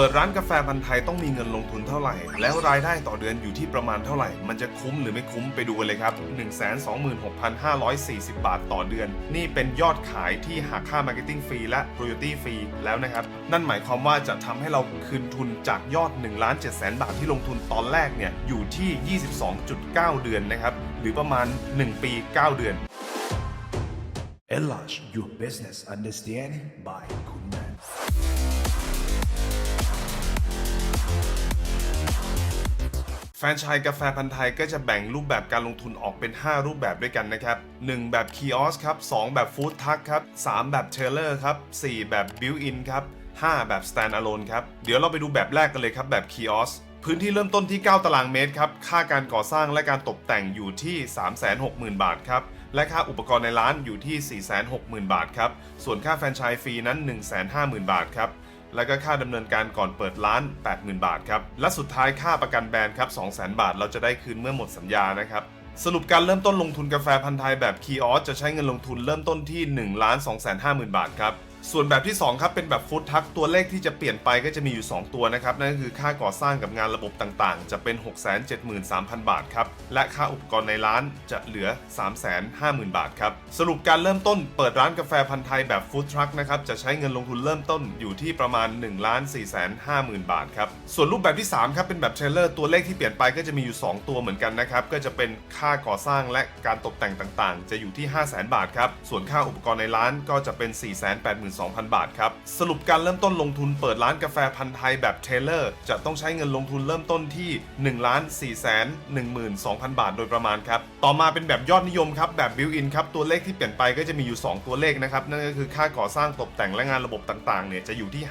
เปิดร้านกาแฟพันธ์ไทยต้องมีเงินลงทุนเท่าไหร่ แล้วรายได้ต่อเดือนอยู่ที่ประมาณเท่าไหร่ มันจะคุ้มหรือไม่คุ้มไปดูกันเลยครับ 126,540 บาทต่อเดือน นี่เป็นยอดขายที่หักค่า Marketing ฟรีและ Royalty ฟรีแล้วนะครับ นั่นหมายความว่าจะทำให้เราคืนทุนจากยอด1ล้าน7แสนบาทที่ลงทุนตอนแรกเนี่ยอยู่ที่ 22.9 เดือนนะครับ หรือประมาณ 1 ปี 9 เดือน Enlarge your business understanding by แฟรนไชส์กาแฟพันธ์ไทยก็จะแบ่งรูปแบบการลงทุนออกเป็น 5 รูปแบบด้วยกันนะครับ 1 แบบคีออสครับ 2 แบบฟู้ดทัคครับ 3 แบบเทเลอร์ครับ 4 แบบบิวอินครับ 5 แบบ Standalone ครับ เดี๋ยวเราไปดูแบบแรกกันเลยครับ แบบคีออสพื้นที่เริ่มต้นที่ 9 ตารางเมตรครับ ค่าการก่อสร้างและการตกแต่งอยู่ที่ 360,000 บาทครับ และค่าอุปกรณ์ในร้านอยู่ที่ 460,000 บาทครับ ส่วนค่าแฟรนไชส์ฟรีนั้น 150,000 บาทครับ แล้วก็ค่าดำเนินการก่อนเปิดร้าน 80,000 บาทครับ และสุดท้ายค่าประกันแบรนด์ครับ 200,000 บาท เราจะได้คืนเมื่อหมดสัญญานะครับ สรุปการเริ่มต้นลงทุนกาแฟพันธ์ไทยแบบคีออสจะใช้เงินลงทุนเริ่มต้นที่ 1,250,000 บาทครับ ส่วนแบบที่ 2 ครับ เป็นแบบฟู้ดทักตัวเลขที่จะเปลี่ยนไปก็จะมีอยู่ 2 ตัวนะครับ นั่นก็คือค่าก่อสร้างกับงานระบบต่างๆ จะเป็น 673,000 บาทครับ และค่าอุปกรณ์ในร้านจะเหลือ 350,000 บาทครับ สรุปการเริ่มต้นเปิดร้านกาแฟพันธ์ไทยแบบฟู้ดทรัคนะครับ จะใช้เงินลงทุนเริ่มต้นอยู่ที่ประมาณ1ล้าน4 5 0 0 0 บาทครับ ส่วนรูปแบบที่ 3 ครับ เป็นแบบเทรลเลอร์ตัวเลขที่เปลี่ยนไปก็จะมีอยู่ 2 ตัวเหมือนกันนะครับ ก็จะเป็นค่าก่อสร้างและการตกแต่งต่างๆ จะอยู่ที่ 5 0 0 0 0 0 บาทครับ ส่วนค่าอุปกรณ์ในร้านก็จะเป็น482,000 บาทครับ สรุปการเริ่มต้นลงทุนเปิดร้านกาแฟพันธ์ไทยแบบเทเลอร์ จะต้องใช้เงินลงทุนเริ่มต้นที่1ล้าน4แสน12,000 บาทโดยประมาณครับ ต่อมาเป็นแบบยอดนิยมครับ แบบบิวอินครับ ตัวเลขที่เปลี่ยนไปก็จะมีอยู่ 2 ตัวเลขนะครับ นั่นก็คือค่าก่อสร้างตกแต่งและงานระบบต่างๆเนี่ยจะอยู่ที่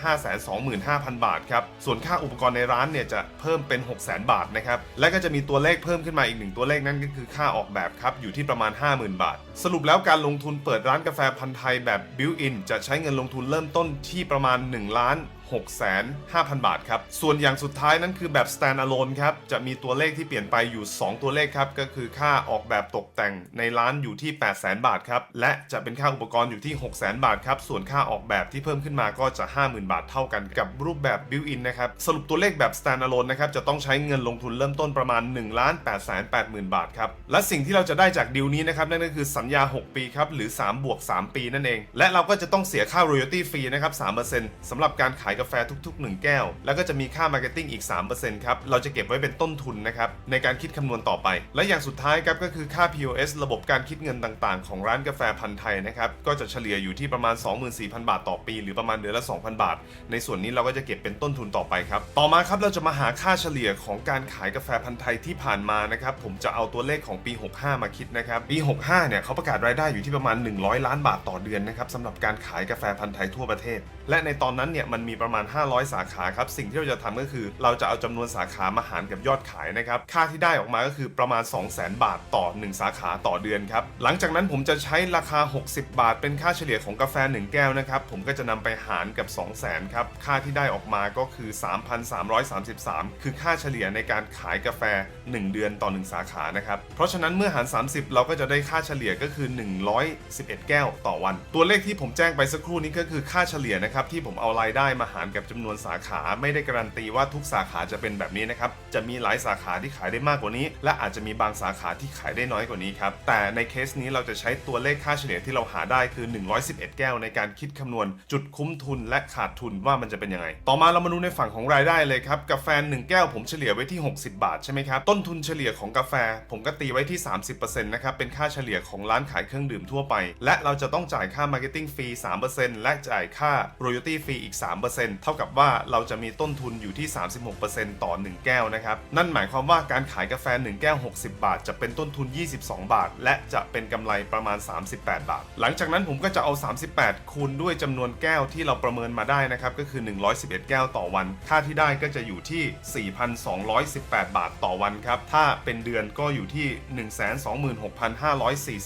525,000 บาทครับ ส่วนค่าอุปกรณ์ในร้านเนี่ยจะเพิ่มเป็น 600,000 บาทนะครับ และก็จะมีตัวเลขเพิ่มขึ้นมาอีกหนึ่งตัวเลขนั่นก็คือค่าออกแบบครับอยู่ที่ประมาณ 50,000 บาท สรุปแล้วการลงทุนเปิดร้านกาแฟพันธ์ไทยแบบบิวอินจะใช้เงินเงินลงทุนเริ่มต้นที่ประมาณ 1 ล้าน 65,000 บาทครับ ส่วนอย่างสุดท้ายนั้นคือแบบ standalone ครับ จะมีตัวเลขที่เปลี่ยนไปอยู่ 2 ตัวเลขครับ ก็คือค่าออกแบบตกแต่งในร้านอยู่ที่ 800,000 บาทครับ และจะเป็นค่าอุปกรณ์อยู่ที่ 600,000 บาทครับ ส่วนค่าออกแบบที่เพิ่มขึ้นมาก็จะ 50,000 บาทเท่ากันกับรูปแบบ built-in นะครับ สรุปตัวเลขแบบ standalone นะครับ จะต้องใช้เงินลงทุนเริ่มต้นประมาณ1ล้าน8 8 0 0 0 0บาทครับ และสิ่งที่เราจะได้จากดีลนี้นะครับนั่นก็คือสัญญา 6 ปีครับ หรือ3บวก3ปีนั่นเอง และเราก็จะต้องเสียค่า royalty ฟรีนะครับ3%สำหรับการขายกาแฟทุกๆ 1 แก้ว แล้วก็จะมีค่า marketing อีก 3%ครับ เราจะเก็บไว้เป็นต้นทุนนะครับในการคิดคำนวณต่อไป และอย่างสุดท้ายครับก็คือค่า POS ระบบการคิดเงินต่างๆ ของร้านกาแฟพันธ์ไทยนะครับก็จะเฉลี่ยอยู่ที่ประมาณ 24,000 บาทต่อปี หรือประมาณเดือนละ 2,000 บาท ในส่วนนี้เราก็จะเก็บเป็นต้นทุนต่อไปครับต่อมาครับเราจะมาหาค่าเฉลี่ยของการขายกาแฟพันธ์ไทยที่ผ่านมานะครับผมจะเอาตัวเลขของปี 65 มาคิดนะครับปี 65 เนี่ยเขาประกาศรายได้อยู่ที่ประมาณ 100 ล้านบาทต่อเดือนนะครับสำหรับการขายกาแฟพันธ์ไทยทั่วประเทศ และในตอนนั้นเนี่ยมันมีประประมาณ 500 สาขาครับ สิ่งที่เราจะทำก็คือ เราจะเอาจำนวนสาขามาหารกับยอดขายนะครับ ค่าที่ได้ออกมาก็คือประมาณ 200,000 บาทต่อ 1 สาขาต่อเดือนครับ หลังจากนั้นผมจะใช้ราคา 60 บาท เป็นค่าเฉลี่ยของกาแฟ 1 แก้วนะครับ ผมก็จะนำไปหารกับ 200,000 ครับ ค่าที่ได้ออกมาก็คือ 3,333 คือค่าเฉลี่ยในการขายกาแฟ 1 เดือนต่อ 1 สาขานะครับ เพราะฉะนั้นเมื่อหาร 30 เราก็จะได้ค่าเฉลี่ยก็คือ 111 แก้วต่อวัน ตัวเลขที่ผมแจ้งไปสักครู่นี้ก็คือค่าเฉลี่ยนะครับที่ผมเอารายได้มาหารกับจำนวนสาขาไม่ได้การันตีว่าทุกสาขาจะเป็นแบบนี้นะครับ จะมีหลายสาขาที่ขายได้มากกว่านี้ และอาจจะมีบางสาขาที่ขายได้น้อยกว่านี้ครับ แต่ในเคสนี้เราจะใช้ตัวเลขค่าเฉลี่ยที่เราหาได้คือ 111 แก้วในการคิดคำนวณ จุดคุ้มทุนและขาดทุนว่ามันจะเป็นยังไง ต่อมาเรามาดูในฝั่งของรายได้เลยครับกาแฟ1แก้วผมเฉลี่ยไว้ที่ 60 บาทใช่ไหมครับต้นทุนเฉลี่ยของกาแฟ ผมก็ตีไว้ที่ 30%นะครับเป็นค่าเฉลี่ยของร้านขายเครื่องดื่มทั่วไป และเราจะต้องจ่ายค่า Marketing ฟรี3%และจ่ายค่า Royalty ฟรีอีก 3%เท่ากับว่าเราจะมีต้นทุนอยู่ที่ 36%ต่อ 1 แก้วนะครับ นั่นหมายความว่าการขายกาแฟ 1 แก้ว 60 บาท จะเป็นต้นทุน 22 บาท และจะเป็นกำไรประมาณ 38 บาท หลังจากนั้นผมก็จะเอา 38 คูณด้วยจำนวนแก้วที่เราประเมินมาได้นะครับ ก็คือ 111 แก้วต่อวัน ค่าที่ได้ก็จะอยู่ที่ 4,218 บาทต่อวันครับ ถ้าเป็นเดือนก็อยู่ที่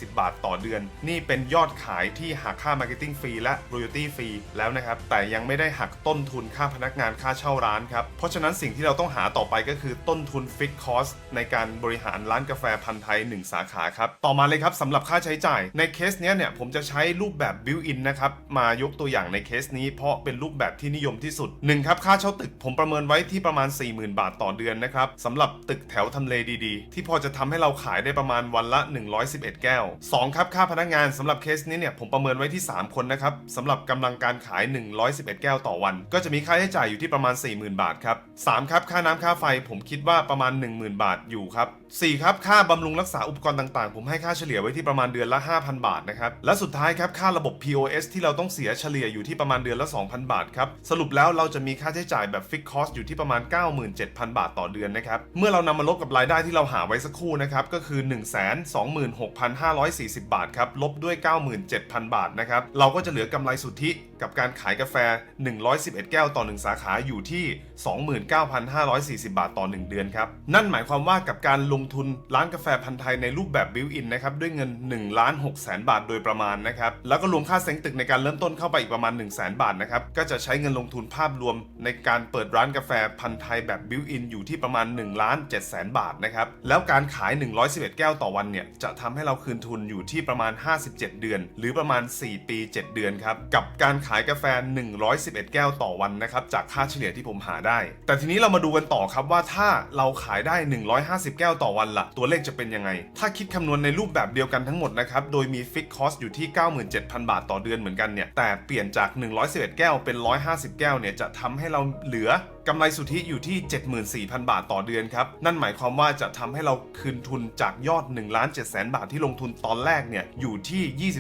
126,540 บาทต่อเดือน นี่เป็นยอดขายที่หักค่า Marketing ฟรีและ Royalty ฟรีแล้วนะครับ แต่ยังไม่ได้หักต้นต้นทุนค่าพนักงานค่าเช่าร้านครับ เพราะฉะนั้นสิ่งที่เราต้องหาต่อไปก็คือต้นทุนฟิกคอสในการบริหารร้านกาแฟพันธ์ไทย 1 สาขาครับ ต่อมาเลยครับสำหรับค่าใช้จ่าย ในเคสเนี้ยเนี่ยผมจะใช้รูปแบบบิวอินนะครับมายกตัวอย่างในเคสนี้ เพราะเป็นรูปแบบที่นิยมที่สุดหนึ่งครับค่าเช่าตึกผมประเมินไว้ที่ประมาณ 40,000 บาทต่อเดือนนะครับสำหรับตึกแถวทำเลดีๆ ที่พอจะทำให้เราขายได้ประมาณวันละ 111 แก้ว 2 ครับค่าพนักงานสำหรับเคสนี้เนี่ยผมประเมินไว้ที่ 3 คนนะครับสำหรับกำลังการขาย 111 แก้วต่อวันก็จะมีค่าใช้จ่ายอยู่ที่ประมาณ 40,000 บาทครับ 3 ครับ ค่าน้ำค่าไฟผมคิดว่าประมาณ 10,000 บาทอยู่ครับ 4 ครับ ค่าบำรุงรักษาอุปกรณ์ต่างๆ ผมให้ค่าเฉลี่ยไว้ที่ประมาณเดือนละ 5,000 บาทนะครับ และสุดท้ายครับ ค่าระบบ POS ที่เราต้องเสียเฉลี่ยอยู่ที่ประมาณเดือนละ 2,000 บาทครับ สรุปแล้วเราจะมีค่าใช้จ่ายแบบฟิกคอสอยู่ที่ประมาณ 97,000 บาทต่อเดือนนะครับ เมื่อเรานำมาลบกับรายได้ที่เราหาไว้สักครู่นะครับ ก็คือ 126,540 บาทครับ ลบด้วย 97,000 บาทนะครับ เราก็จะเหลือกำไรสุทธิกับการขายกาแฟ111 แก้วต่อ 1 สาขาอยู่ที่ 29,540 บาทต่อ 1 เดือนครับ นั่นหมายความว่ากับการลงทุนร้านกาแฟพันธ์ไทยในรูปแบบบิวอินนะครับด้วยเงิน1ล้าน6แสนบาทโดยประมาณนะครับแล้วก็รวมค่าเซ้งตึกในการเริ่มต้นเข้าไปอีกประมาณ 1 0 0 0 0แบาทนะครับก็จะใช้เงินลงทุนภาพรวม ในการเปิดร้านกาแฟพันธ์ไทยแบบบิวอินอยู่ที่ประมาณ1ล้าน7แสนบาทนะครับแล้วการขาย 111 แก้วต่อวันเนี่ยจะทำให้เราคืนทุนอยู่ที่ประมาณ 57 เดือน หรือประมาณ 4 ปี 7 เดือนครับกับการขายกาแฟ 111 แก้วต่อวันนะครับจากค่าเฉลี่ยที่ผมหาได้ แต่ทีนี้เรามาดูกันต่อครับว่าถ้าเราขายได้ 150 แก้วต่อวันล่ะ ตัวเลขจะเป็นยังไง ถ้าคิดคำนวณในรูปแบบเดียวกันทั้งหมดนะครับ โดยมีฟิกคอสอยู่ที่ 97,000 บาทต่อเดือนเหมือนกันเนี่ย แต่เปลี่ยนจาก 111 แก้วเป็น 150 แก้วเนี่ยจะทำให้เราเหลือกำไรสุทธิอยู่ที่ 74,000 บาทต่อเดือนครับ นั่นหมายความว่าจะทำให้เราคืนทุนจากยอด1ล้าน7แสนบาทที่ลงทุนตอนแรกเนี่ยอยู่ที่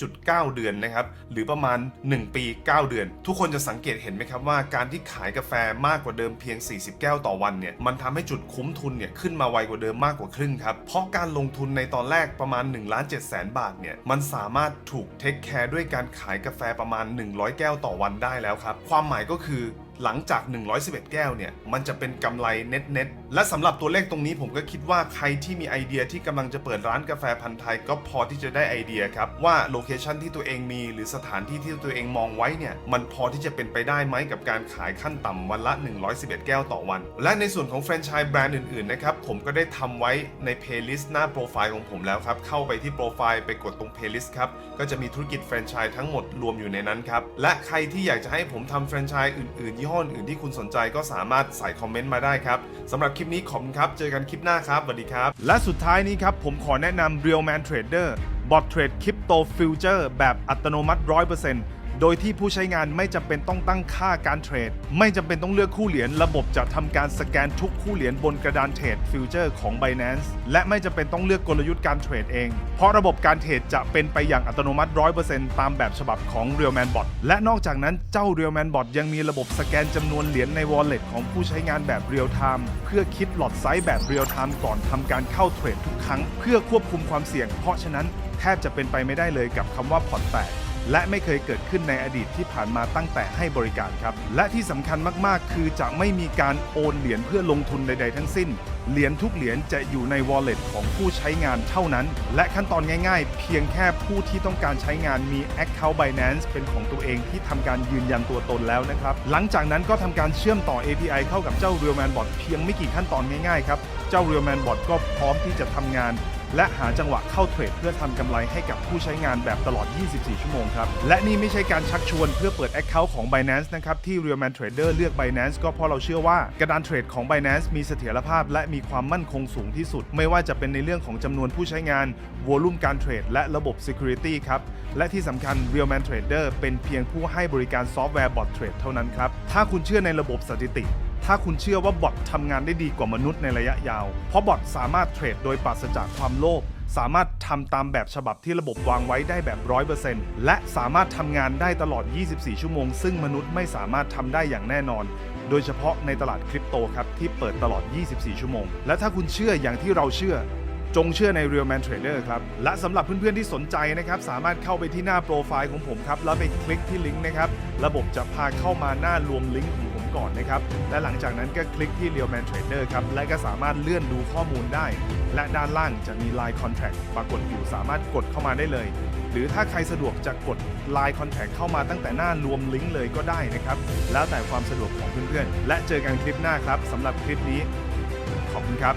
22.9 เดือนนะครับ หรือประมาณ 1 ปี 9 เดือน ทุกคนจะสังเกตเห็นไหมครับว่าการที่ขายกาแฟมากกว่าเดิมเพียง 40 แก้วต่อวันเนี่ยมันทำให้จุดคุ้มทุนเนี่ยขึ้นมาไวกว่าเดิมมากกว่าครึ่งครับ เพราะการลงทุนในตอนแรกประมาณ1ล้าน7แสนบาทเนี่ยมันสามารถถูกเทคแคร์ด้วยการขายกาแฟประมาณ 100 แก้วต่อวันได้แล้วครับ ความหมายก็คือ หลังจาก 111 แก้วเนี่ย มันจะเป็นกำไรเน็ต และสำหรับตัวเลขตรงนี้ผมก็คิดว่าใครที่มีไอเดียที่กำลังจะเปิดร้านกาแฟพันธ์ไทยก็พอที่จะได้ไอเดียครับ ว่าโลเคชันที่ตัวเองมีหรือสถานที่ที่ตัวเองมองไว้เนี่ย มันพอที่จะเป็นไปได้ไหมกับการขายขั้นต่ำวันละ 111 แก้วต่อวัน และในส่วนของแฟรนไชส์แบรนด์อื่นๆนะครับผมก็ได้ทำไว้ในเพลย์ลิสต์หน้าโปรไฟล์ของผมแล้วครับเข้าไปที่โปรไฟล์ไปกดตรงเพลย์ลิสต์ครับก็จะมีธุรกิจแฟรนไชส์ทั้งหมดรวมอยู่ในนั้นครับและใครที่อยากจะให้ผมทำแฟรนไชส์อื่นๆยี่ห้ออื่นที่คุณสนใจก็สามารถใส่คอมเมนต์มาได้ครับสำหรับคลิปนี้ขอบคุณครับ เจอกันคลิปหน้าครับสวัสดีครับ และสุดท้ายนี้ครับ ผมขอแนะนำ Real Man Trader บอทเทรดคริปโตฟิวเจอร์แบบอัตโนมัติ 100% โดยที่ผู้ใช้งานไม่จำเป็นต้องตั้งค่าการเทรด ไม่จำเป็นต้องเลือกคู่เหรียญ ระบบจะทำการสแกนทุกคู่เหรียญบนกระดานเทรดฟิวเจอร์ของ Binance และไม่จำเป็นต้องเลือกกลยุทธ์การเทรดเอง เพราะระบบการเทรดจะเป็นไปอย่างอัตโนมัติ 100%ตามแบบฉบับของ Realman Bot และนอกจากนั้นเจ้า Realman Bot ยังมีระบบสแกนจำนวนเหรียญใน Wallet ของผู้ใช้งานแบบ Real Time เพื่อคิดหลอดไซส์แบบ Real Time ก่อนทำการเข้าเทรดทุกครั้ง เพื่อควบคุมความเสี่ยง เพราะฉะนั้นแทบจะเป็นไปไม่ได้เลยกับคำว่าพอร์ตแตก และไม่เคยเกิดขึ้นในอดีตที่ผ่านมาตั้งแต่ให้บริการครับ และที่สำคัญมากๆ คือจะไม่มีการโอนเหรียญเพื่อลงทุนใด ๆ ทั้งสิ้น เหรียญทุกเหรียญจะอยู่ใน wallet ของผู้ใช้งานเท่านั้น และขั้นตอนง่ายๆ เพียงแค่ผู้ที่ต้องการใช้งานมี Account Binance เป็นของตัวเองที่ทำการยืนยันตัวตนแล้วนะครับ หลังจากนั้นก็ทำการเชื่อมต่อ API เข้ากับเจ้า Realman Bot เพียงไม่กี่ขั้นตอนง่ายๆครับ เจ้า Realman Bot ก็พร้อมที่จะทำงาน และหาจังหวะเข้าเทรดเพื่อทำกำไรให้กับผู้ใช้งานแบบตลอด 24 ชั่วโมงครับ และนี่ไม่ใช่การชักชวนเพื่อเปิด Account ของ Binance นะครับ ที่ Realman Trader เลือก Binance ก็เพราะเราเชื่อว่ากระดานเทรดของ Binance มีเสถียรภาพ และมีความมั่นคงสูงที่สุด ไม่ว่าจะเป็นในเรื่องของจำนวนผู้ใช้งาน volume การเทรดและระบบ security ครับและที่สำคัญ Realman Trader เป็นเพียงผู้ให้บริการซอฟต์แวร์บอทเทรดเท่านั้นครับถ้าคุณเชื่อในระบบสถิติ ถ้าคุณเชื่อว่าบอททำงานได้ดีกว่ามนุษย์ในระยะยาว เพราะบอทสามารถเทรดโดยปราศจากความโลภสามารถทำตามแบบฉบับที่ระบบวางไว้ได้แบบ 100%และสามารถทำงานได้ตลอด 24 ชั่วโมง ซึ่งมนุษย์ไม่สามารถทำได้อย่างแน่นอน โดยเฉพาะในตลาดคริปโตครับ ที่เปิดตลอด 24 ชั่วโมง และถ้าคุณเชื่ออย่างที่เราเชื่อ จงเชื่อใน Real Man Trader ครับ และสำหรับเพื่อนๆที่สนใจนะครับ สามารถเข้าไปที่หน้าโปรไฟล์ของผมครับ แล้วไปคลิกที่ลิงก์นะครับ ระบบจะพาเข้ามาหน้ารวมลิงก์ของ ก่อนนะครับ และหลังจากนั้นก็คลิกที่ Realman Trader ครับ และก็สามารถเลื่อนดูข้อมูลได้ และด้านล่างจะมี Line Contact ปรากฏอยู่สามารถกดเข้ามาได้เลย หรือถ้าใครสะดวกจะกด Line Contact เข้ามาตั้งแต่หน้ารวมลิงก์เลยก็ได้นะครับ แล้วแต่ความสะดวกของเพื่อนๆ และเจอกันคลิปหน้าครับสำหรับคลิปนี้ ขอบคุณครับ